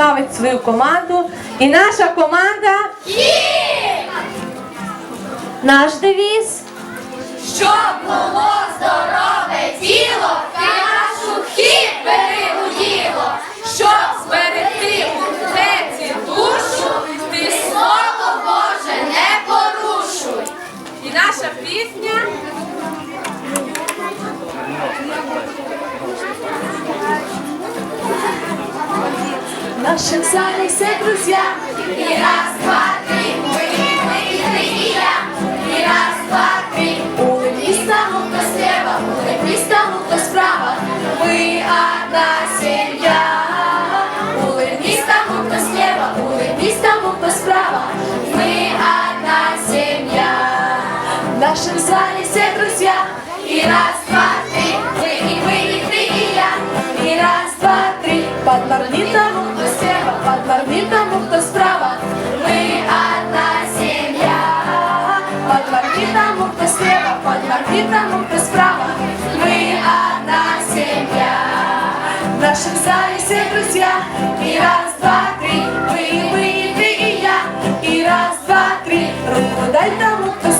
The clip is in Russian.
представить свою команду. І наша команда. Наш девіз. Щоб нашем зале все друзья. И раз, два, три, мы, мы, и ты, и я. И раз, два, три. Улыбнись тому, кто слева, улыбнись тому, кто справа. Мы одна семья. Улыбнись тому, кто слева, улыбнись тому, кто справа. Мы одна семья. В нашем зале все друзья. И раз, Под морфитом ты слева, под морфитом ты справа Мы одна семья. В нашем зале все друзья. И раз, два, три, вы, вы, ты и я. И раз, два, три, руку дай тому, кто